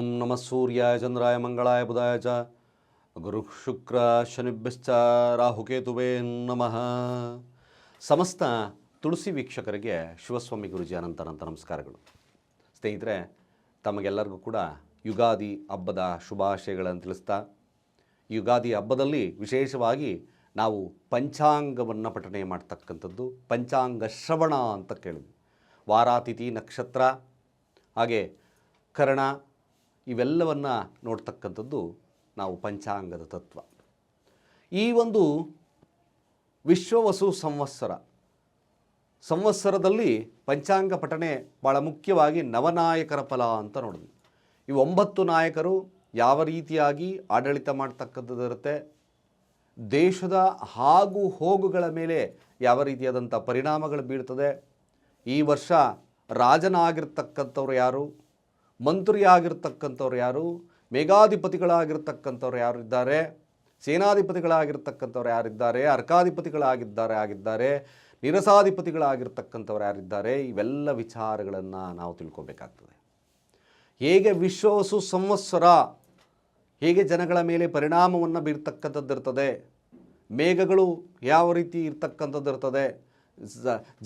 ಓಂ ನಮಃ ಸೂರ್ಯಾಯ ಚಂದ್ರಾಯ ಮಂಗಳಾಯ ಬುಧಾಯ ಚ. ಗುರು ಶುಕ್ರ ಶನಿಭ್ಯಶ್ಚ ರಾಹುಕೇತುವೇ ನಮಃ. ಸಮಸ್ತ ತುಳಸಿ ವೀಕ್ಷಕರಿಗೆ ಶಿವಸ್ವಾಮಿ ಗುರುಜಿ ಅನಂತ ಅನಂತ ನಮಸ್ಕಾರಗಳು. ಸ್ನೇಹಿತರೆ, ತಮಗೆಲ್ಲರಿಗೂ ಕೂಡ ಯುಗಾದಿ ಹಬ್ಬದ ಶುಭಾಶಯಗಳನ್ನು ತಿಳಿಸ್ತಾ, ಯುಗಾದಿ ಹಬ್ಬದಲ್ಲಿ ವಿಶೇಷವಾಗಿ ನಾವು ಪಂಚಾಂಗವನ್ನು ಪಠಣೆ ಮಾಡ್ತಕ್ಕಂಥದ್ದು, ಪಂಚಾಂಗ ಶ್ರವಣ ಅಂತ ಕೇಳಿದ್ವಿ. ವಾರಾತಿಥಿ ನಕ್ಷತ್ರ, ಹಾಗೆ ಕರ್ಣ ಇವೆಲ್ಲವನ್ನು ನೋಡ್ತಕ್ಕಂಥದ್ದು ನಾವು ಪಂಚಾಂಗದ ತತ್ವ. ಈ ಒಂದು ವಿಶ್ವವಸು ಸಂವತ್ಸರ. ಸಂವತ್ಸರದಲ್ಲಿ ಪಂಚಾಂಗ ಪಠಣೆ ಭಾಳ ಮುಖ್ಯವಾಗಿ ನವನಾಯಕರ ಫಲ ಅಂತ ನೋಡಿದ್ವಿ. ಈ ಒಂಬತ್ತು ನಾಯಕರು ಯಾವ ರೀತಿಯಾಗಿ ಆಡಳಿತ ಮಾಡ್ತಕ್ಕಂಥದ್ದಿರುತ್ತೆ ದೇಶದ ಆಗು ಹೋಗುಗಳ ಮೇಲೆ ಯಾವ ರೀತಿಯಾದಂಥ ಪರಿಣಾಮಗಳು ಬೀಳ್ತದೆ? ಈ ವರ್ಷ ರಾಜನಾಗಿರ್ತಕ್ಕಂಥವ್ರು ಯಾರು? ಮಂತ್ರಿ ಆಗಿರ್ತಕ್ಕಂಥವ್ರು ಯಾರು? ಮೇಘಾಧಿಪತಿಗಳಾಗಿರ್ತಕ್ಕಂಥವ್ರು ಯಾರು ಇದ್ದಾರೆ? ಸೇನಾಧಿಪತಿಗಳಾಗಿರ್ತಕ್ಕಂಥವ್ರು ಯಾರಿದ್ದಾರೆ? ಅರ್ಕಾಧಿಪತಿಗಳಾಗಿದ್ದಾರೆ, ಆಗಿದ್ದಾರೆ. ನಿರಸಾಧಿಪತಿಗಳಾಗಿರ್ತಕ್ಕಂಥವ್ರು ಯಾರಿದ್ದಾರೆ? ಇವೆಲ್ಲ ವಿಚಾರಗಳನ್ನು ನಾವು ತಿಳ್ಕೊಬೇಕಾಗ್ತದೆ. ಹೇಗೆ ವಿಶ್ವವಸು ಸಂವತ್ಸರ, ಹೇಗೆ ಜನಗಳ ಮೇಲೆ ಪರಿಣಾಮವನ್ನು ಬೀರ್ತಕ್ಕಂಥದ್ದಿರ್ತದೆ? ಮೇಘಗಳು ಯಾವ ರೀತಿ ಇರ್ತಕ್ಕಂಥದ್ದು ಇರ್ತದೆ ಸ-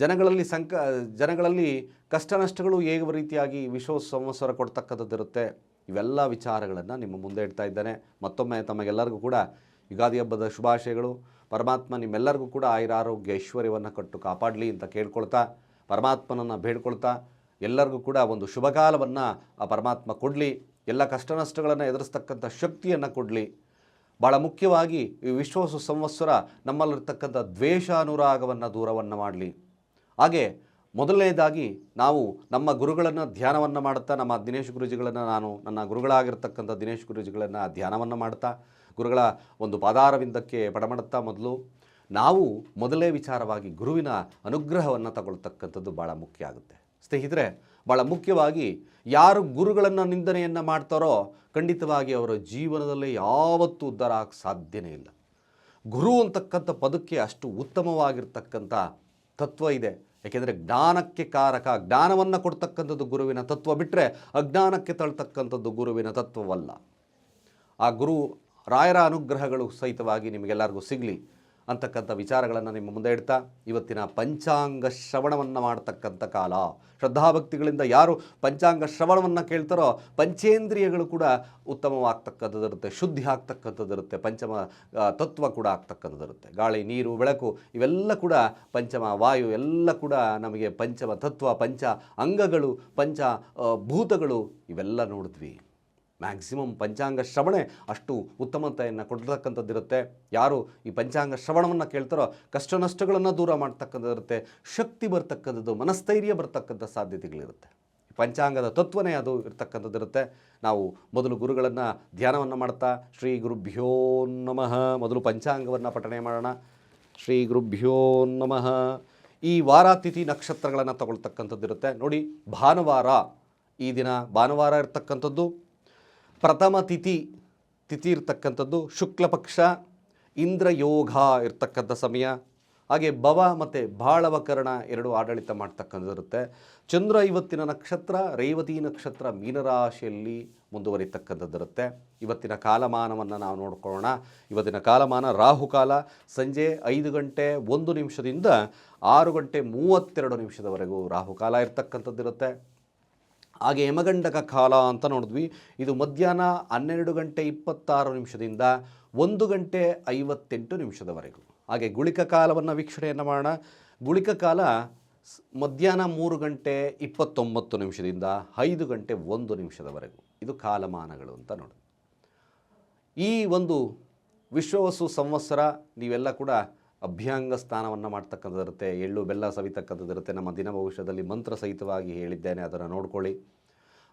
ಜನಗಳಲ್ಲಿ ಸಂಕ, ಜನಗಳಲ್ಲಿ ಕಷ್ಟ ನಷ್ಟಗಳು ಹೇಗೆ ರೀತಿಯಾಗಿ ವಿಶ್ವ ಸಂವತ್ಸರ ಕೊಡ್ತಕ್ಕಂಥದ್ದಿರುತ್ತೆ. ಇವೆಲ್ಲ ವಿಚಾರಗಳನ್ನು ನಿಮ್ಮ ಮುಂದೆ ಇಡ್ತಾ ಇದ್ದಾನೆ. ಮತ್ತೊಮ್ಮೆ ತಮಗೆಲ್ಲರಿಗೂ ಕೂಡ ಯುಗಾದಿ ಹಬ್ಬದ ಶುಭಾಶಯಗಳು. ಪರಮಾತ್ಮ ನಿಮ್ಮೆಲ್ಲರಿಗೂ ಕೂಡ ಆಯುರ ಆರೋಗ್ಯ ಐಶ್ವರ್ಯವನ್ನು ಕಟ್ಟು ಕಾಪಾಡಲಿ ಅಂತ ಕೇಳ್ಕೊಳ್ತಾ, ಪರಮಾತ್ಮನನ್ನು ಬೇಡ್ಕೊಳ್ತಾ, ಎಲ್ಲರಿಗೂ ಕೂಡ ಒಂದು ಶುಭಕಾಲವನ್ನು ಆ ಪರಮಾತ್ಮ ಕೊಡಲಿ. ಎಲ್ಲ ಕಷ್ಟ ನಷ್ಟಗಳನ್ನು ಎದುರಿಸ್ತಕ್ಕಂಥ ಶಕ್ತಿಯನ್ನು ಕೊಡಲಿ. ಭಾಳ ಮುಖ್ಯವಾಗಿ ಈ ವಿಶ್ವಾಸ ಸಂವತ್ಸರ ನಮ್ಮಲ್ಲಿರ್ತಕ್ಕಂಥ ದ್ವೇಷ ಅನುರಾಗವನ್ನು ದೂರವನ್ನು ಮಾಡಲಿ. ಹಾಗೆ ಮೊದಲನೇದಾಗಿ ನಾವು ನಮ್ಮ ಗುರುಗಳನ್ನು ಧ್ಯಾನವನ್ನು ಮಾಡುತ್ತಾ, ನಮ್ಮ ದಿನೇಶ್ ಗುರುಜಿಗಳನ್ನು ನಾನು, ನನ್ನ ಗುರುಗಳಾಗಿರ್ತಕ್ಕಂಥ ದಿನೇಶ್ ಗುರುಜಿಗಳನ್ನು ಧ್ಯಾನವನ್ನು ಮಾಡ್ತಾ ಗುರುಗಳ ಒಂದು ಪಾದಾರವಿಂದಕ್ಕೆ ಪಡಮಡುತ್ತಾ ಮೊದಲು ನಾವು ಮೊದಲೇ ವಿಚಾರವಾಗಿ ಗುರುವಿನ ಅನುಗ್ರಹವನ್ನು ತಗೊಳ್ತಕ್ಕಂಥದ್ದು ಭಾಳ ಮುಖ್ಯ ಆಗುತ್ತೆ. ಸ್ನೇಹಿತರೆ ಭಾಳ ಮುಖ್ಯವಾಗಿ ಯಾರು ಗುರುಗಳನ್ನು ನಿಂದನೆಯನ್ನು ಮಾಡ್ತಾರೋ ಖಂಡಿತವಾಗಿ ಅವರ ಜೀವನದಲ್ಲಿ ಯಾವತ್ತೂ ಉದ್ಧಾರ ಆಗಕ್ಕೆ ಸಾಧ್ಯನೇ ಇಲ್ಲ. ಗುರು ಅಂತಕ್ಕಂಥ ಪದಕ್ಕೆ ಅಷ್ಟು ಉತ್ತಮವಾಗಿರ್ತಕ್ಕಂಥ ತತ್ವ ಇದೆ. ಯಾಕೆಂದರೆ ಜ್ಞಾನಕ್ಕೆ ಕಾರಕ, ಜ್ಞಾನವನ್ನು ಕೊಡ್ತಕ್ಕಂಥದ್ದು ಗುರುವಿನ ತತ್ವ ಬಿಟ್ಟರೆ ಅಜ್ಞಾನಕ್ಕೆ ತಳ್ತಕ್ಕಂಥದ್ದು ಗುರುವಿನ ತತ್ವವಲ್ಲ. ಆ ಗುರು ರಾಯರ ಅನುಗ್ರಹಗಳು ಸಹಿತವಾಗಿ ನಿಮಗೆಲ್ಲರಿಗೂ ಸಿಗಲಿ. ಅಂತಕ್ಕಂಥ ವಿಚಾರಗಳನ್ನು ನಿಮ್ಮ ಮುಂದೆ ಇಡ್ತಾ, ಇವತ್ತಿನ ಪಂಚಾಂಗ ಶ್ರವಣವನ್ನು ಮಾಡ್ತಕ್ಕಂಥ ಕಾಲ. ಶ್ರದ್ಧಾಭಕ್ತಿಗಳಿಂದ ಯಾರು ಪಂಚಾಂಗ ಶ್ರವಣವನ್ನು ಕೇಳ್ತಾರೋ, ಪಂಚೇಂದ್ರಿಯಗಳು ಕೂಡ ಉತ್ತಮವಾಗ್ತಕ್ಕಂಥದ್ದಿರುತ್ತೆ, ಶುದ್ಧಿ ಆಗ್ತಕ್ಕಂಥದ್ದಿರುತ್ತೆ, ಪಂಚಮ ತತ್ವ ಕೂಡ ಆಗ್ತಕ್ಕಂಥದ್ದಿರುತ್ತೆ. ಗಾಳಿ, ನೀರು, ಬೆಳಕು, ಇವೆಲ್ಲ ಕೂಡ ಪಂಚಮ, ವಾಯು, ಎಲ್ಲ ಕೂಡ ನಮಗೆ ಪಂಚಮ ತತ್ವ, ಪಂಚ ಅಂಗಗಳು, ಪಂಚ ಭೂತಗಳು, ಇವೆಲ್ಲ ನೋಡಿದ್ವಿ ಮ್ಯಾಕ್ಸಿಮಮ್ ಪಂಚಾಂಗ ಶ್ರವಣೆ ಅಷ್ಟು ಉತ್ತಮತೆಯನ್ನು ಕೊಡ್ತಕ್ಕಂಥದ್ದಿರುತ್ತೆ. ಯಾರು ಈ ಪಂಚಾಂಗ ಶ್ರವಣವನ್ನು ಕೇಳ್ತಾರೋ ಕಷ್ಟ ನಷ್ಟಗಳನ್ನು ದೂರ ಮಾಡ್ತಕ್ಕಂಥದ್ದಿರುತ್ತೆ. ಶಕ್ತಿ ಬರ್ತಕ್ಕಂಥದ್ದು, ಮನಸ್ಥೈರ್ಯ ಬರ್ತಕ್ಕಂಥ ಸಾಧ್ಯತೆಗಳಿರುತ್ತೆ. ಪಂಚಾಂಗದ ತತ್ವನೇ ಅದು ಇರ್ತಕ್ಕಂಥದ್ದಿರುತ್ತೆ. ನಾವು ಮೊದಲು ಗುರುಗಳನ್ನು ಧ್ಯಾನವನ್ನು ಮಾಡ್ತಾ, ಶ್ರೀ ಗುರುಭ್ಯೋ ನಮಃ ಮೊದಲು ಪಂಚಾಂಗವನ್ನು ಪಠಣೆ ಮಾಡೋಣ. ಶ್ರೀ ಗುರುಭ್ಯೋ ನಮಃ. ಈ ವಾರಾತಿಥಿ ನಕ್ಷತ್ರಗಳನ್ನು ತಗೊಳ್ತಕ್ಕಂಥದ್ದಿರುತ್ತೆ. ನೋಡಿ ಭಾನುವಾರ, ಈ ದಿನ ಭಾನುವಾರ ಇರ್ತಕ್ಕಂಥದ್ದು. ಪ್ರಥಮ ತಿಥಿ ತಿಥಿ ಇರ್ತಕ್ಕಂಥದ್ದು ಶುಕ್ಲಪಕ್ಷ ಇಂದ್ರಯೋಗ ಇರ್ತಕ್ಕಂಥ ಸಮಯ. ಹಾಗೆ ಭವ ಮತ್ತು ಬಾಳವಕರಣ ಎರಡು ಆಡಳಿತ ಮಾಡ್ತಕ್ಕಂಥದ್ದಿರುತ್ತೆ ಚಂದ್ರ ಇವತ್ತಿನ ನಕ್ಷತ್ರ, ರೇವತಿ ನಕ್ಷತ್ರ ಮೀನರಾಶಿಯಲ್ಲಿ ಮುಂದುವರಿತಕ್ಕಂಥದ್ದಿರುತ್ತೆ ಇವತ್ತಿನ ಕಾಲಮಾನವನ್ನು ನಾವು ನೋಡ್ಕೊಳ್ಳೋಣ. ಇವತ್ತಿನ ಕಾಲಮಾನ ರಾಹುಕಾಲ ಸಂಜೆ ಐದು ಗಂಟೆ ಒಂದು ನಿಮಿಷದಿಂದ ಆರು ಗಂಟೆ ಮೂವತ್ತೆರಡು ನಿಮಿಷದವರೆಗೂ ರಾಹುಕಾಲ ಇರ್ತಕ್ಕಂಥದ್ದಿರುತ್ತೆ ಹಾಗೆ ಯಮಗಂಡಕ ಕಾಲ ಅಂತ ನೋಡಿದ್ವಿ. ಇದು ಮಧ್ಯಾಹ್ನ ಹನ್ನೆರಡು ಗಂಟೆ ಇಪ್ಪತ್ತಾರು ನಿಮಿಷದಿಂದ ಒಂದು ಗಂಟೆ ಐವತ್ತೆಂಟು ನಿಮಿಷದವರೆಗೂ. ಹಾಗೆ ಗುಳಿಕ ಕಾಲವನ್ನು ವೀಕ್ಷಣೆಯನ್ನು ಮಾಡೋಣ. ಗುಳಿಕ ಕಾಲ ಮಧ್ಯಾಹ್ನ ಮೂರು ಗಂಟೆ ಇಪ್ಪತ್ತೊಂಬತ್ತು ನಿಮಿಷದಿಂದ ಐದು ಗಂಟೆ ಒಂದು ನಿಮಿಷದವರೆಗೂ. ಇದು ಕಾಲಮಾನಗಳು ಅಂತ ನೋಡಿ ಈ ಒಂದು ವಿಶ್ವವಸು ಸಂವತ್ಸರ ನೀವೆಲ್ಲ ಕೂಡ ಅಭ್ಯಂಗ ಸ್ನಾನವನ್ನು ಮಾಡ್ತಕ್ಕಂಥದ್ದಿರುತ್ತೆ, ಎಳ್ಳು ಬೆಲ್ಲ ಸವಿತಕ್ಕಂಥದ್ದಿರುತ್ತೆ. ನಮ್ಮ ದಿನ ಭವಿಷ್ಯದಲ್ಲಿ ಮಂತ್ರ ಸಹಿತವಾಗಿ ಹೇಳಿದ್ದೇನೆ, ಅದನ್ನು ನೋಡ್ಕೊಳ್ಳಿ.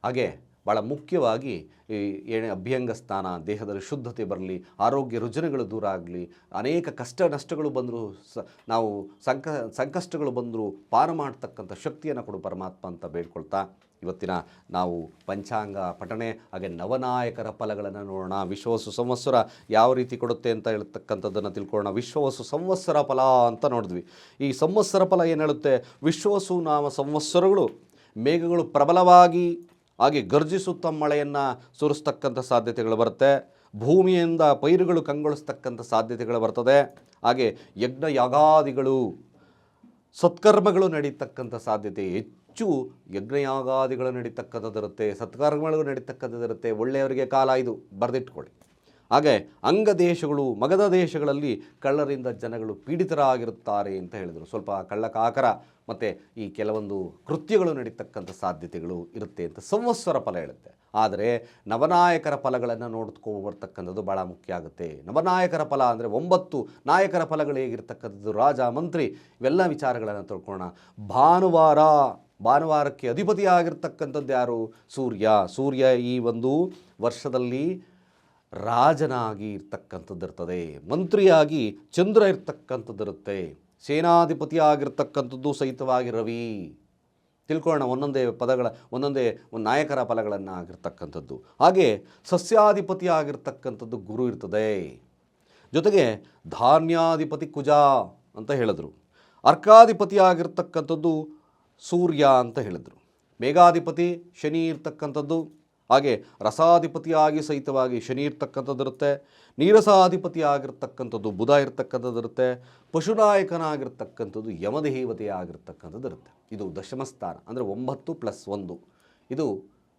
ಹಾಗೆ ಭಾಳ ಮುಖ್ಯವಾಗಿ ಈ ಏನೇ ಅಭ್ಯಂಗ ಸ್ನಾನ ದೇಹದಲ್ಲಿ ಶುದ್ಧತೆ ಬರಲಿ, ಆರೋಗ್ಯ ರುಜಿನಗಳು ದೂರ ಆಗಲಿ, ಅನೇಕ ಕಷ್ಟ ನಷ್ಟಗಳು ಬಂದರೂ ಸ, ನಾವು ಸಂಕ, ಸಂಕಷ್ಟಗಳು ಬಂದರೂ ಪಾರ ಮಾಡ್ತಕ್ಕಂಥ ಶಕ್ತಿಯನ್ನು ಕೊಡು ಪರಮಾತ್ಮ ಅಂತ ಬೇಡ್ಕೊಳ್ತಾ ಇವತ್ತಿನ ನಾವು ಪಂಚಾಂಗ ಪಠಣೆ, ಹಾಗೆ ನವನಾಯಕರ ಫಲಗಳನ್ನು ನೋಡೋಣ. ವಿಶ್ವವಸು ಸಂವತ್ಸರ ಯಾವ ರೀತಿ ಕೊಡುತ್ತೆ ಅಂತ ಹೇಳ್ತಕ್ಕಂಥದ್ದನ್ನು ತಿಳ್ಕೊಳ್ಳೋಣ. ವಿಶ್ವವಸು ಸಂವತ್ಸರ ಫಲ ಅಂತ ನೋಡಿದ್ವಿ. ಈ ಸಂವತ್ಸರ ಫಲ ಏನು ಹೇಳುತ್ತೆ? ವಿಶ್ವವಸು ನಾಮ ಸಂವತ್ಸರಗಳು ಮೇಘಗಳು ಪ್ರಬಲವಾಗಿ, ಹಾಗೆ ಗರ್ಜಿಸುತ್ತ ಮಳೆಯನ್ನು ಸುರಿಸ್ತಕ್ಕಂಥ ಸಾಧ್ಯತೆಗಳು ಬರುತ್ತೆ. ಭೂಮಿಯಿಂದ ಪೈರುಗಳು ಕಂಗೊಳಿಸ್ತಕ್ಕಂಥ ಸಾಧ್ಯತೆಗಳು ಬರ್ತದೆ. ಹಾಗೆ ಯಜ್ಞ ಯಾಗಾದಿಗಳು ಸತ್ಕರ್ಮಗಳು ನಡೀತಕ್ಕಂಥ ಸಾಧ್ಯತೆ ಹೆಚ್ಚು ಯಜ್ಞಯಾಗಾದಿಗಳು ನಡೀತಕ್ಕಂಥದ್ದಿರುತ್ತೆ ಸತ್ಕಾರಗಳು ನಡೀತಕ್ಕಂಥದ್ದಿರುತ್ತೆ, ಒಳ್ಳೆಯವರಿಗೆ ಕಾಲ ಇದು ಬರೆದಿಟ್ಕೊಳ್ಳಿ. ಹಾಗೆ ಅಂಗ ದೇಶಗಳು ಮಗದ ದೇಶಗಳಲ್ಲಿ ಕಳ್ಳರಿಂದ ಜನಗಳು ಪೀಡಿತರಾಗಿರುತ್ತಾರೆ ಅಂತ ಹೇಳಿದರು. ಸ್ವಲ್ಪ ಕಳ್ಳಕಾಕರ ಮತ್ತು ಈ ಕೆಲವೊಂದು ಕೃತ್ಯಗಳು ನಡೀತಕ್ಕಂಥ ಸಾಧ್ಯತೆಗಳು ಇರುತ್ತೆ ಅಂತ ಸಂವತ್ಸರ ಫಲ ಹೇಳುತ್ತೆ. ಆದರೆ ನವನಾಯಕರ ಫಲಗಳನ್ನು ನೋಡ್ಕೊ ಬರ್ತಕ್ಕಂಥದ್ದು ಭಾಳ ಮುಖ್ಯ ಆಗುತ್ತೆ. ನವನಾಯಕರ ಫಲ ಅಂದರೆ ಒಂಬತ್ತು ನಾಯಕರ ಫಲಗಳು ಹೇಗಿರ್ತಕ್ಕಂಥದ್ದು, ರಾಜ, ಮಂತ್ರಿ, ಇವೆಲ್ಲ ವಿಚಾರಗಳನ್ನು ತಿಳ್ಕೊಳ್ಳೋಣ. ಭಾನುವಾರ ಭಾನುವಾರಕ್ಕೆ ಅಧಿಪತಿಯಾಗಿರ್ತಕ್ಕಂಥದ್ದು ಯಾರು? ಸೂರ್ಯ. ಸೂರ್ಯ ಈ ಒಂದು ವರ್ಷದಲ್ಲಿ ರಾಜನಾಗಿ ಇರ್ತಕ್ಕಂಥದ್ದಿರ್ತದೆ. ಮಂತ್ರಿಯಾಗಿ ಚಂದ್ರ ಇರ್ತಕ್ಕಂಥದ್ದಿರುತ್ತೆ. ಸೇನಾಧಿಪತಿ ಆಗಿರ್ತಕ್ಕಂಥದ್ದು ಸಹಿತವಾಗಿ ರವಿ. ತಿಳ್ಕೊಳ್ಳೋಣ ಒಂದೊಂದೇ ಪದಗಳ, ಒಂದೊಂದೇ ಒಂದು ನಾಯಕರ ಫಲಗಳನ್ನು ಆಗಿರ್ತಕ್ಕಂಥದ್ದು ಹಾಗೆ ಸಸ್ಯಾಧಿಪತಿ ಆಗಿರ್ತಕ್ಕಂಥದ್ದು ಗುರು ಇರ್ತದೆ. ಜೊತೆಗೆ ಧಾನ್ಯಾಧಿಪತಿ ಕುಜ ಅಂತ ಹೇಳಿದ್ರು. ಅರ್ಕಾಧಿಪತಿ ಆಗಿರ್ತಕ್ಕಂಥದ್ದು ಸೂರ್ಯ ಅಂತ ಹೇಳಿದರು. ಮೇಘಾಧಿಪತಿ ಶನಿ ಇರ್ತಕ್ಕಂಥದ್ದು, ಹಾಗೆ ರಸಾಧಿಪತಿಯಾಗಿ ಸಹಿತವಾಗಿ ಶನಿ ಇರ್ತಕ್ಕಂಥದ್ದಿರುತ್ತೆ ನೀರಸಾಧಿಪತಿ ಆಗಿರ್ತಕ್ಕಂಥದ್ದು ಬುಧ ಇರ್ತಕ್ಕಂಥದ್ದಿರುತ್ತೆ ಪಶುನಾಯಕನಾಗಿರ್ತಕ್ಕಂಥದ್ದು ಯಮದೇವತೆ ಆಗಿರ್ತಕ್ಕಂಥದ್ದು ಇರುತ್ತೆ. ಇದು ದಶಮಸ್ಥಾನ ಅಂದರೆ ಒಂಬತ್ತು ಪ್ಲಸ್ ಒಂದು. ಇದು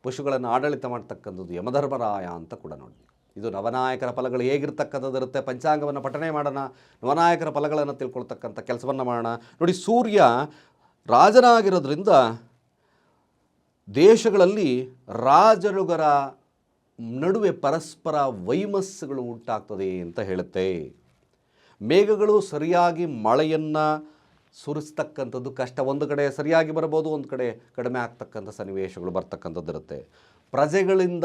ಪಶುಗಳನ್ನು ಆಡಳಿತ ಮಾಡ್ತಕ್ಕಂಥದ್ದು ಯಮಧರ್ಮರಾಯ ಅಂತ ಕೂಡ ನೋಡಿ ಇದು ನವನಾಯಕರ ಫಲಗಳು ಹೇಗಿರ್ತಕ್ಕಂಥದ್ದಿರುತ್ತೆ ಪಂಚಾಂಗವನ್ನು ಪಠನೆ ಮಾಡೋಣ, ನವನಾಯಕರ ಫಲಗಳನ್ನು ತಿಳ್ಕೊಳ್ತಕ್ಕಂಥ ಕೆಲಸವನ್ನು ಮಾಡೋಣ. ನೋಡಿ, ಸೂರ್ಯ ರಾಜನಾಗಿರೋದ್ರಿಂದ ದೇಶಗಳಲ್ಲಿ ರಾಜರುಗರ ನಡುವೆ ಪರಸ್ಪರ ವೈಮಸ್ಸುಗಳು ಉಂಟಾಗ್ತದೆ ಅಂತ ಹೇಳುತ್ತೆ. ಮೇಘಗಳು ಸರಿಯಾಗಿ ಮಳೆಯನ್ನು ಸುರಿಸ್ತಕ್ಕಂಥದ್ದು ಕಷ್ಟ. ಒಂದು ಕಡೆ ಸರಿಯಾಗಿ ಬರಬಹುದು, ಒಂದು ಕಡೆ ಕಡಿಮೆ ಆಗ್ತಕ್ಕಂಥ ಸನ್ನಿವೇಶಗಳು ಬರ್ತಕ್ಕಂಥದ್ದಿರುತ್ತೆ ಪ್ರಜೆಗಳಿಂದ,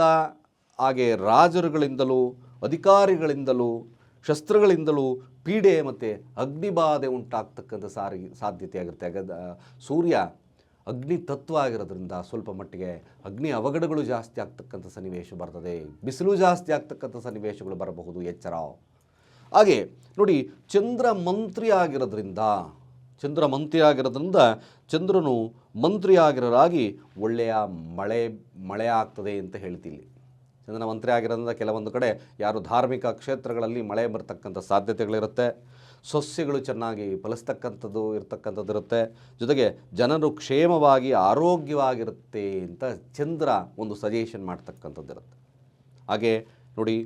ಹಾಗೆ ರಾಜರುಗಳಿಂದಲೂ, ಅಧಿಕಾರಿಗಳಿಂದಲೂ ಶಸ್ತ್ರಗಳಿಂದಲೂ ಪೀಡೆ ಮತ್ತು ಅಗ್ನಿಬಾಧೆ ಉಂಟಾಗ್ತಕ್ಕಂಥ ಸಾರಿ ಸಾಧ್ಯತೆ ಆಗಿರುತ್ತೆ. ಸೂರ್ಯ ಅಗ್ನಿ ತತ್ವ ಆಗಿರೋದ್ರಿಂದ ಸ್ವಲ್ಪ ಮಟ್ಟಿಗೆ ಅಗ್ನಿ ಅವಘಡಗಳು ಜಾಸ್ತಿ ಆಗ್ತಕ್ಕಂಥ ಸನ್ನಿವೇಶ ಬರ್ತದೆ. ಬಿಸಿಲು ಜಾಸ್ತಿ ಆಗ್ತಕ್ಕಂಥ ಸನ್ನಿವೇಶಗಳು ಬರಬಹುದು, ಎಚ್ಚರ. ಹಾಗೆ ನೋಡಿ, ಚಂದ್ರ ಮಂತ್ರಿ ಆಗಿರೋದ್ರಿಂದ, ಚಂದ್ರ ಮಂತ್ರಿ ಆಗಿರೋದ್ರಿಂದ ಚಂದ್ರನು ಮಂತ್ರಿ ಆಗಿರೋರಾಗಿ ಒಳ್ಳೆಯ ಮಳೆ ಮಳೆ ಆಗ್ತದೆ ಅಂತ ಹೇಳ್ತೀವಿ ಚಂದ್ರನ ಮಂತ್ರಿ ಆಗಿರೋದ್ರಿಂದ ಕೆಲವೊಂದು ಕಡೆ ಯಾರು ಧಾರ್ಮಿಕ ಕ್ಷೇತ್ರಗಳಲ್ಲಿ ಮಳೆ ಬರ್ತಕ್ಕಂಥ ಸಾಧ್ಯತೆಗಳಿರುತ್ತೆ, ಸಸ್ಯಗಳು ಚೆನ್ನಾಗಿ ಫಲಿಸ್ತಕ್ಕಂಥದ್ದು ಇರತಕ್ಕಂಥದ್ದು ಇರುತ್ತೆ. ಜೊತೆಗೆ ಜನರು ಕ್ಷೇಮವಾಗಿ ಆರೋಗ್ಯವಾಗಿರುತ್ತೆ ಅಂತ ಚಂದ್ರ ಒಂದು ಸಜೆಷನ್ ಮಾಡ್ತಕ್ಕಂಥದ್ದು ಇರುತ್ತೆ. ಹಾಗೆ ನೋಡಿ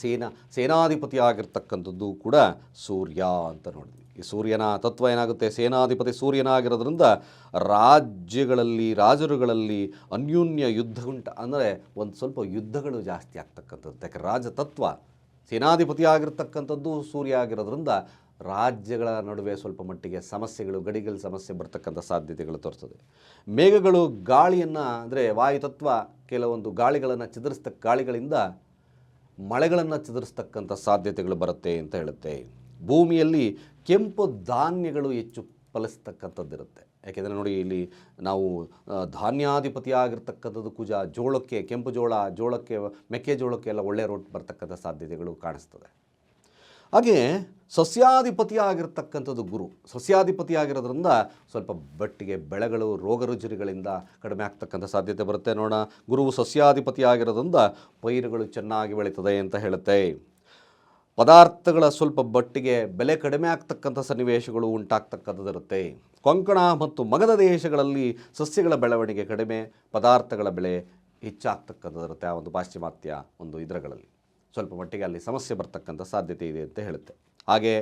ಸೇನಾ ಸೇನಾಧಿಪತಿ ಆಗಿರ್ತಕ್ಕಂಥದ್ದು ಕೂಡ ಸೂರ್ಯ ಅಂತ ನೋಡಿದ್ವಿ. ಈ ಸೂರ್ಯನ ತತ್ವ ಏನಾಗುತ್ತೆ? ಸೇನಾಧಿಪತಿ ಸೂರ್ಯನಾಗಿರೋದ್ರಿಂದ ರಾಜ್ಯಗಳಲ್ಲಿ, ರಾಜರುಗಳಲ್ಲಿ ಅನ್ಯೋನ್ಯ ಯುದ್ಧ ಉಂಟ. ಅಂದರೆ ಒಂದು ಸ್ವಲ್ಪ ಯುದ್ಧಗಳು ಜಾಸ್ತಿ ಆಗ್ತಕ್ಕಂಥದ್ದು. ಯಾಕೆ? ರಾಜತತ್ವ ಸೇನಾಧಿಪತಿ ಆಗಿರ್ತಕ್ಕಂಥದ್ದು ಸೂರ್ಯ ಆಗಿರೋದ್ರಿಂದ ರಾಜ್ಯಗಳ ನಡುವೆ ಸ್ವಲ್ಪ ಮಟ್ಟಿಗೆ ಸಮಸ್ಯೆಗಳು, ಗಡಿಗಳ ಸಮಸ್ಯೆ ಬರ್ತಕ್ಕಂಥ ಸಾಧ್ಯತೆಗಳು ತೋರಿಸ್ತದೆ ಮೇಘಗಳು ಗಾಳಿಯನ್ನು, ಅಂದರೆ ವಾಯುತತ್ವ ಕೆಲವೊಂದು ಗಾಳಿಗಳನ್ನು ಚದುರಿಸ್ತಕ್ಕ ಗಾಳಿಗಳಿಂದ ಮಳೆಗಳನ್ನು ಚದುರಿಸ್ತಕ್ಕಂಥ ಸಾಧ್ಯತೆಗಳು ಬರುತ್ತೆ ಅಂತ ಹೇಳುತ್ತೆ. ಭೂಮಿಯಲ್ಲಿ ಕೆಂಪು ಧಾನ್ಯಗಳು ಹೆಚ್ಚು ಫಲಿಸ್ತಕ್ಕಂಥದ್ದಿರುತ್ತೆ. ಯಾಕೆಂದರೆ ನೋಡಿ ಇಲ್ಲಿ ನಾವು ಧಾನ್ಯಾಧಿಪತಿ ಆಗಿರ್ತಕ್ಕಂಥದ್ದು ಕುಜ, ಜೋಳಕ್ಕೆ, ಕೆಂಪು ಜೋಳ, ಜೋಳಕ್ಕೆ ಮೆಕ್ಕೆಜೋಳಕ್ಕೆ ಎಲ್ಲ ಒಳ್ಳೆಯ ರೋಟ್ ಬರ್ತಕ್ಕಂಥ ಸಾಧ್ಯತೆಗಳು ಕಾಣಿಸ್ತದೆ. ಹಾಗೆ ಸಸ್ಯಾಧಿಪತಿಯಾಗಿರ್ತಕ್ಕಂಥದ್ದು ಗುರು. ಸಸ್ಯಾಧಿಪತಿಯಾಗಿರೋದ್ರಿಂದ ಸ್ವಲ್ಪ ಬಟ್ಟಿಗೆ ಬೆಳೆಗಳು, ರೋಗ ರುಜಿನಗಳಿಂದ ಕಡಿಮೆ ಆಗ್ತಕ್ಕಂಥ ಸಾಧ್ಯತೆ ಬರುತ್ತೆ ನೋಡೋಣ. ಗುರುವು ಸಸ್ಯಾಧಿಪತಿ ಆಗಿರೋದ್ರಿಂದ ಪೈರುಗಳು ಚೆನ್ನಾಗಿ ಬೆಳೀತದೆ ಅಂತ ಹೇಳುತ್ತೆ. ಪದಾರ್ಥಗಳ ಸ್ವಲ್ಪ ಬಟ್ಟಿಗೆ ಬೆಲೆ ಕಡಿಮೆ ಆಗ್ತಕ್ಕಂಥ ಸನ್ನಿವೇಶಗಳು ಉಂಟಾಗ್ತಕ್ಕಂಥದ್ದಿರುತ್ತೆ. ಕೊಂಕಣ ಮತ್ತು ಮಗದ ದೇಶಗಳಲ್ಲಿ ಸಸ್ಯಗಳ ಬೆಳವಣಿಗೆ ಕಡಿಮೆ, ಪದಾರ್ಥಗಳ ಬೆಲೆ ಹೆಚ್ಚಾಗ್ತಕ್ಕಂಥದ್ದಿರುತ್ತೆ ಆ ಒಂದು ಪಾಶ್ಚಿಮಾತ್ಯ ಒಂದು ಇದರಗಳಲ್ಲಿ. ಸ್ವಲ್ಪ ಮಟ್ಟಿಗೆ ಅಲ್ಲಿ ಸಮಸ್ಯೆ ಬರ್ತಕ್ಕಂಥ ಸಾಧ್ಯತೆ ಇದೆ ಅಂತ ಹೇಳುತ್ತೆ. ಹಾಗೆ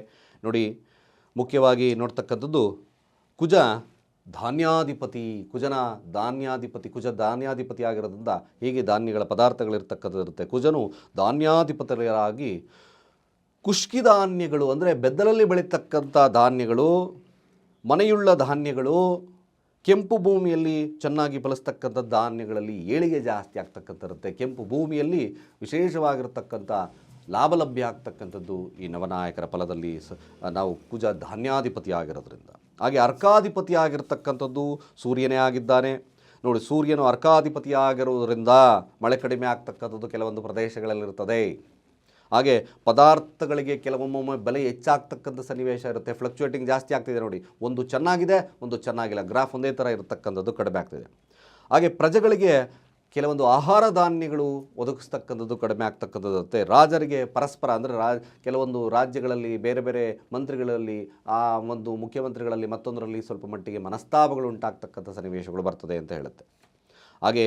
ನೋಡಿ, ಮುಖ್ಯವಾಗಿ ನೋಡ್ತಕ್ಕಂಥದ್ದು ಕುಜ ಧಾನ್ಯಾಧಿಪತಿ, ಕುಜನ ಧಾನ್ಯಾಧಿಪತಿ, ಕುಜ ಧಾನ್ಯಾಧಿಪತಿ ಆಗಿರೋದ್ರಿಂದ ಹೀಗೆ ಧಾನ್ಯಗಳ ಪದಾರ್ಥಗಳಿರ್ತಕ್ಕಂಥದ್ದಿರುತ್ತೆ ಕುಜನು ಧಾನ್ಯಾಧಿಪತಿಗಳಾಗಿ ಕುಷ್ಕಿ ಧಾನ್ಯಗಳು ಅಂದರೆ ಬೆದ್ದಲಲ್ಲಿ ಬೆಳೀತಕ್ಕಂಥ ಧಾನ್ಯಗಳು, ಮನೆಯುಳ್ಳ ಧಾನ್ಯಗಳು ಕೆಂಪು ಭೂಮಿಯಲ್ಲಿ ಚೆನ್ನಾಗಿ ಬಳಸ್ತಕ್ಕಂಥ ಧಾನ್ಯಗಳಲ್ಲಿ ಏಳಿಗೆ ಜಾಸ್ತಿ ಆಗ್ತಕ್ಕಂಥರುತ್ತೆ ಕೆಂಪು ಭೂಮಿಯಲ್ಲಿ ವಿಶೇಷವಾಗಿರ್ತಕ್ಕಂಥ ಲಾಭಲಭ್ಯ ಆಗ್ತಕ್ಕಂಥದ್ದು ಈ ನವನಾಯಕರ ಫಲದಲ್ಲಿ ಸ, ನಾವು ಕುಜ ಧಾನ್ಯಾಧಿಪತಿ ಆಗಿರೋದ್ರಿಂದ ಹಾಗೆ ಅರ್ಕಾಧಿಪತಿ ಆಗಿರ್ತಕ್ಕಂಥದ್ದು ಸೂರ್ಯನೇ ಆಗಿದ್ದಾನೆ. ನೋಡಿ, ಸೂರ್ಯನು ಅರ್ಕಾಧಿಪತಿ ಆಗಿರೋದ್ರಿಂದ ಮಳೆ ಕಡಿಮೆ ಆಗ್ತಕ್ಕಂಥದ್ದು ಕೆಲವೊಂದು ಪ್ರದೇಶಗಳಲ್ಲಿರ್ತದೆ ಹಾಗೆ ಪದಾರ್ಥಗಳಿಗೆ ಕೆಲವೊಮ್ಮೊಮ್ಮೆ ಬೆಲೆ ಹೆಚ್ಚಾಗ್ತಕ್ಕಂಥ ಸನ್ನಿವೇಶ ಇರುತ್ತೆ. ಫ್ಲಕ್ಚುಯೇಟಿಂಗ್ ಜಾಸ್ತಿ ಆಗ್ತಿದೆ ನೋಡಿ. ಒಂದು ಚೆನ್ನಾಗಿದೆ, ಒಂದು ಚೆನ್ನಾಗಿಲ್ಲ. ಗ್ರಾಫ್ ಒಂದೇ ಥರ ಇರತಕ್ಕಂಥದ್ದು ಕಡಿಮೆ ಆಗ್ತಿದೆ. ಹಾಗೆ ಪ್ರಜೆಗಳಿಗೆ ಕೆಲವೊಂದು ಆಹಾರ ಧಾನ್ಯಗಳು ಒದಗಿಸ್ತಕ್ಕಂಥದ್ದು ಕಡಿಮೆ ಆಗ್ತಕ್ಕಂಥದ್ದು ರಾಜರಿಗೆ ಪರಸ್ಪರ ಅಂದರೆ ರಾ, ಕೆಲವೊಂದು ರಾಜ್ಯಗಳಲ್ಲಿ ಬೇರೆ ಬೇರೆ ಮಂತ್ರಿಗಳಲ್ಲಿ, ಆ ಒಂದು ಮುಖ್ಯಮಂತ್ರಿಗಳಲ್ಲಿ ಮತ್ತೊಂದರಲ್ಲಿ ಸ್ವಲ್ಪ ಮಟ್ಟಿಗೆ ಮನಸ್ತಾಪಗಳು ಉಂಟಾಗ್ತಕ್ಕಂಥ ಸನ್ನಿವೇಶಗಳು ಬರ್ತದೆ ಅಂತ ಹೇಳುತ್ತೆ. ಹಾಗೆ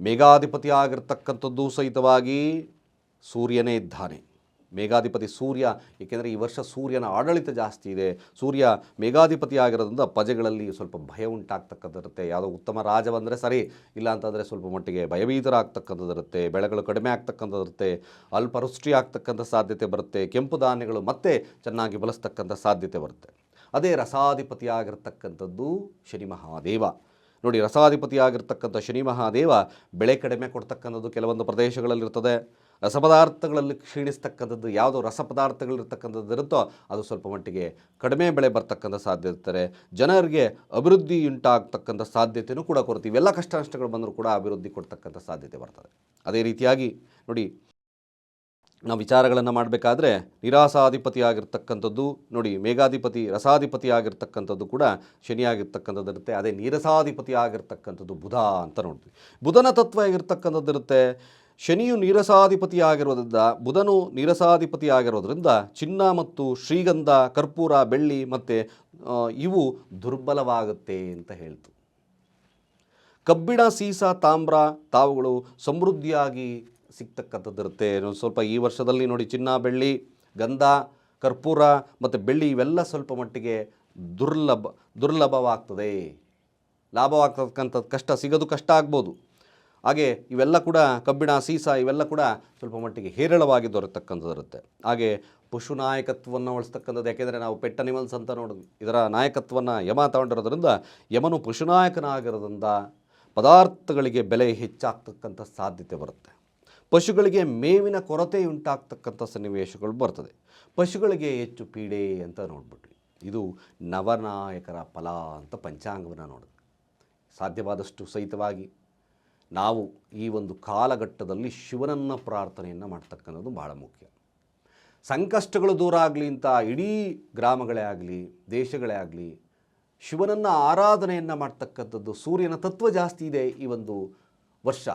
ಮೇಘಾಧಿಪತಿ ಆಗಿರ್ತಕ್ಕಂಥದ್ದು ಸಹಿತವಾಗಿ ಸೂರ್ಯನೇ ಇದ್ದಾನೆ. ಮೇಘಾಧಿಪತಿ ಸೂರ್ಯ, ಏಕೆಂದರೆ ಈ ವರ್ಷ ಸೂರ್ಯನ ಆಡಳಿತ ಜಾಸ್ತಿ ಇದೆ. ಸೂರ್ಯ ಮೇಘಾಧಿಪತಿ ಆಗಿರೋದ್ರಿಂದ ಪ್ರಜೆಗಳಲ್ಲಿ ಸ್ವಲ್ಪ ಭಯ ಉಂಟಾಗ್ತಕ್ಕಂಥದ್ದಿರುತ್ತೆ. ಯಾವುದೋ ಉತ್ತಮ ರಾಜ ಬಂದರೆ ಸರಿ, ಇಲ್ಲ ಅಂತಂದರೆ ಸ್ವಲ್ಪ ಮಟ್ಟಿಗೆ ಭಯಭೀತರಾಗ್ತಕ್ಕಂಥದ್ದಿರುತ್ತೆ. ಬೆಳೆಗಳು ಕಡಿಮೆ ಆಗ್ತಕ್ಕಂಥದ್ದಿರುತ್ತೆ. ಅಲ್ಪವೃಷ್ಟಿ ಆಗ್ತಕ್ಕಂಥ ಸಾಧ್ಯತೆ ಬರುತ್ತೆ. ಕೆಂಪು ಧಾನ್ಯಗಳು ಮತ್ತೆ ಚೆನ್ನಾಗಿ ಬಳಸ್ತಕ್ಕಂಥ ಸಾಧ್ಯತೆ ಬರುತ್ತೆ. ಅದೇ ರಸಾಧಿಪತಿ ಆಗಿರ್ತಕ್ಕಂಥದ್ದು ಶನಿ ಮಹಾದೇವ. ನೋಡಿ, ರಸಾಧಿಪತಿಯಾಗಿರ್ತಕ್ಕಂಥ ಶನಿ ಮಹಾದೇವ ಬೆಳೆ ಕಡಿಮೆ ಕೊಡ್ತಕ್ಕಂಥದ್ದು ಕೆಲವೊಂದು ಪ್ರದೇಶಗಳಲ್ಲಿರ್ತದೆ. ರಸಪದಾರ್ಥಗಳಲ್ಲಿ ಕ್ಷೀಣಿಸ್ತಕ್ಕಂಥದ್ದು ಯಾವುದೋ ರಸಪದಾರ್ಥಗಳಿರ್ತಕ್ಕಂಥದ್ದು ಇರುತ್ತೋ ಅದು ಸ್ವಲ್ಪ ಮಟ್ಟಿಗೆ ಕಡಿಮೆ ಬೆಳೆ ಬರ್ತಕ್ಕಂಥ ಸಾಧ್ಯತೆ ಇರ್ತಾರೆ ಜನರಿಗೆ ಅಭಿವೃದ್ಧಿ ಉಂಟಾಗ್ತಕ್ಕಂಥ ಸಾಧ್ಯತೆಯೂ ಕೂಡ ಕೊರತೆ ಇವೆಲ್ಲ ಕಷ್ಟ ನಷ್ಟಗಳು ಬಂದರೂ ಕೂಡ ಅಭಿವೃದ್ಧಿ ಕೊಡ್ತಕ್ಕಂಥ ಸಾಧ್ಯತೆ ಬರ್ತದೆ. ಅದೇ ರೀತಿಯಾಗಿ ನೋಡಿ, ನಾವು ವಿಚಾರಗಳನ್ನು ಮಾಡಬೇಕಾದ್ರೆ ನಿರಾಸಾಧಿಪತಿ ಆಗಿರ್ತಕ್ಕಂಥದ್ದು ನೋಡಿ, ಮೇಘಾಧಿಪತಿ ರಸಾಧಿಪತಿ ಆಗಿರ್ತಕ್ಕಂಥದ್ದು ಕೂಡ ಶನಿಯಾಗಿರ್ತಕ್ಕಂಥದ್ದು ಇರುತ್ತೆ ಅದೇ ನೀರಸಾಧಿಪತಿ ಆಗಿರ್ತಕ್ಕಂಥದ್ದು ಬುಧ ಅಂತ ನೋಡ್ತೀವಿ. ಬುಧನ ತತ್ವ ಆಗಿರ್ತಕ್ಕಂಥದ್ದು ಇರುತ್ತೆ ಶನಿಯು ನೀರಸಾಧಿಪತಿಯಾಗಿರೋದ್ರಿಂದ ಬುಧನು ನೀರಸಾಧಿಪತಿಯಾಗಿರೋದ್ರಿಂದ ಚಿನ್ನ ಮತ್ತು ಶ್ರೀಗಂಧ, ಕರ್ಪೂರ, ಬೆಳ್ಳಿ ಮತ್ತು ಇವು ದುರ್ಬಲವಾಗುತ್ತೆ ಅಂತ ಹೇಳ್ತು. ಕಬ್ಬಿಣ, ಸೀಸ, ತಾಮ್ರ ತಾವುಗಳು ಸಮೃದ್ಧಿಯಾಗಿ ಸಿಗ್ತಕ್ಕಂಥದ್ದಿರುತ್ತೆ. ಸ್ವಲ್ಪ ಈ ವರ್ಷದಲ್ಲಿ ನೋಡಿ ಚಿನ್ನ, ಬೆಳ್ಳಿ, ಗಂಧ, ಕರ್ಪೂರ ಮತ್ತು ಬೆಳ್ಳಿ ಇವೆಲ್ಲ ಸ್ವಲ್ಪ ಮಟ್ಟಿಗೆ ದುರ್ಲಭ, ದುರ್ಲಭವಾಗ್ತದೆ. ಲಾಭವಾಗ್ತಕ್ಕಂಥದ್ದು ಕಷ್ಟ, ಸಿಗೋದು ಕಷ್ಟ ಆಗ್ಬೋದು. ಹಾಗೆ ಇವೆಲ್ಲ ಕೂಡ ಕಬ್ಬಿಣ, ಸೀಸ ಇವೆಲ್ಲ ಕೂಡ ಸ್ವಲ್ಪ ಮಟ್ಟಿಗೆ ಹೇರಳವಾಗಿ ದೊರೆತಕ್ಕಂಥದ್ದು ಇರುತ್ತೆ. ಹಾಗೆ ಪಶು ನಾಯಕತ್ವವನ್ನು ಉಳಿಸ್ತಕ್ಕಂಥದ್ದು ಯಾಕೆಂದರೆ ನಾವು ಪೆಟ್ ಅನಿಮಲ್ಸ್ ಅಂತ ನೋಡಿದ್ವಿ ಇದರ ನಾಯಕತ್ವವನ್ನು ಯಮ ತಗೊಂಡಿರೋದ್ರಿಂದ ಯಮನು ಪಶುನಾಯಕನಾಗಿರೋದ್ರಿಂದ ಪದಾರ್ಥಗಳಿಗೆ ಬೆಲೆ ಹೆಚ್ಚಾಗ್ತಕ್ಕಂಥ ಸಾಧ್ಯತೆ ಬರುತ್ತೆ. ಪಶುಗಳಿಗೆ ಮೇವಿನ ಕೊರತೆ ಉಂಟಾಗ್ತಕ್ಕಂಥ ಸನ್ನಿವೇಶಗಳು ಬರ್ತದೆ. ಪಶುಗಳಿಗೆ ಹೆಚ್ಚು ಪೀಡೆ ಅಂತ ನೋಡ್ಬಿಟ್ವಿ ಇದು ನವನಾಯಕರ ಫಲ ಅಂತ ಪಂಚಾಂಗವನ್ನು ನೋಡಿದ್ವಿ ಸಾಧ್ಯವಾದಷ್ಟು ಸಹಿತವಾಗಿ ನಾವು ಈ ಒಂದು ಕಾಲಘಟ್ಟದಲ್ಲಿ ಶಿವನನ್ನು ಪ್ರಾರ್ಥನೆಯನ್ನು ಮಾಡ್ತಕ್ಕಂಥದ್ದು ಬಹಳ ಮುಖ್ಯ. ಸಂಕಷ್ಟಗಳು ದೂರ ಆಗಲಿ ಅಂತ ಇಡೀ ಗ್ರಾಮಗಳೇ ಆಗಲಿ, ದೇಶಗಳೇ ಆಗಲಿ, ಶಿವನನ್ನು ಆರಾಧನೆಯನ್ನು ಮಾಡ್ತಕ್ಕಂಥದ್ದು ಸೂರ್ಯನ ತತ್ವ ಜಾಸ್ತಿ ಇದೆ ಈ ಒಂದು ವರ್ಷ.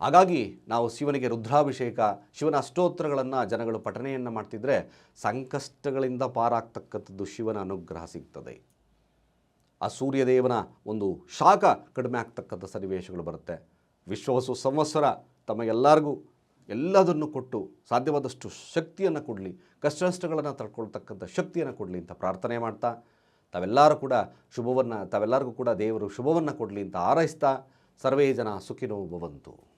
ಹಾಗಾಗಿ ನಾವು ಶಿವನಿಗೆ ರುದ್ರಾಭಿಷೇಕ, ಶಿವನ ಅಷ್ಟೋತ್ರಗಳನ್ನು ಜನಗಳು ಪಠನೆಯನ್ನು ಮಾಡ್ತಿದ್ರೆ ಸಂಕಷ್ಟಗಳಿಂದ ಪಾರಾಗ್ತಕ್ಕಂಥದ್ದು ಶಿವನ ಅನುಗ್ರಹ ಸಿಗ್ತದೆ. ಆ ಸೂರ್ಯದೇವನ ಒಂದು ಶಾಖ ಕಡಿಮೆ ಆಗ್ತಕ್ಕಂಥ ಸನ್ನಿವೇಶಗಳು ಬರುತ್ತೆ. ವಿಶ್ವವಸು ಸಂವತ್ಸರ ತಮಗೆಲ್ಲರಿಗೂ ಎಲ್ಲದನ್ನು ಕೊಟ್ಟು ಸಾಧ್ಯವಾದಷ್ಟು ಶಕ್ತಿಯನ್ನು ಕೊಡಲಿ ಕಷ್ಟಗಳನ್ನು ತಡ್ಕೊಳ್ತಕ್ಕಂಥ ಶಕ್ತಿಯನ್ನು ಕೊಡಲಿ ಅಂತ ಪ್ರಾರ್ಥನೆ ಮಾಡ್ತಾ, ತಾವೆಲ್ಲರೂ ಕೂಡ ಶುಭವನ್ನು, ತಾವೆಲ್ಲರಿಗೂ ಕೂಡ ದೇವರು ಶುಭವನ್ನು ಕೊಡಲಿ ಅಂತ ಹಾರೈಸ್ತಾ ಸರ್ವೇ ಜನ ಸುಖಿನೋ ಭವಂತು.